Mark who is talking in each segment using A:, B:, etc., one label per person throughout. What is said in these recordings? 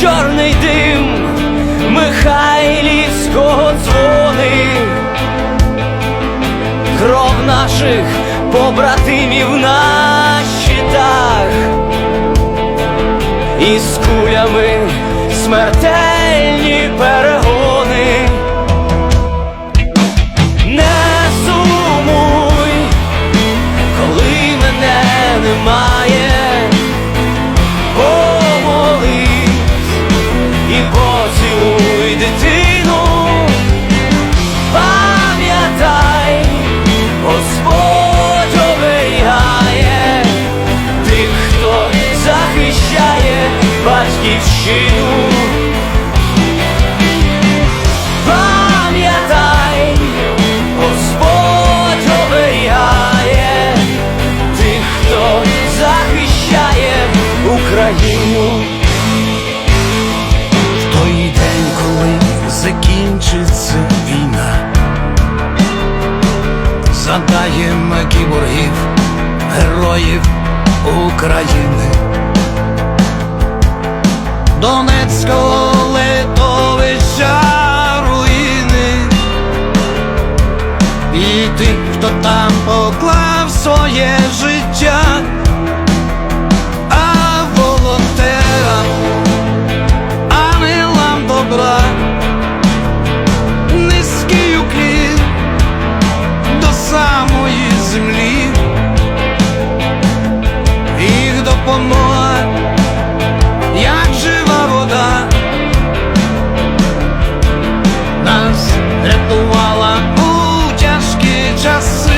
A: чорний дим Михайлівського дзвони, кров наших побратимів на щитах, і з кулями смертельні Україну.
B: В той день, коли закінчиться війна, задаємо кіборгів, героїв України, Донецького литовища руїни, і тих, хто там поклав своє життя, deixa.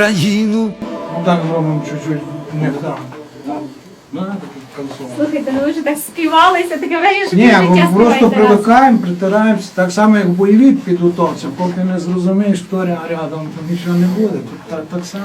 B: Україну.
C: Так робимо чуть-чуть не концом.
D: Слухайте, ну ви вже так співалися, таке вирішення
C: Ні, ми просто
D: співаєте раз.
C: привикаємо, притираємося, так само як в бойовій підготовці, поки не зрозумієш, хто ря- рядом, то нічого не буде. Тут так, так само.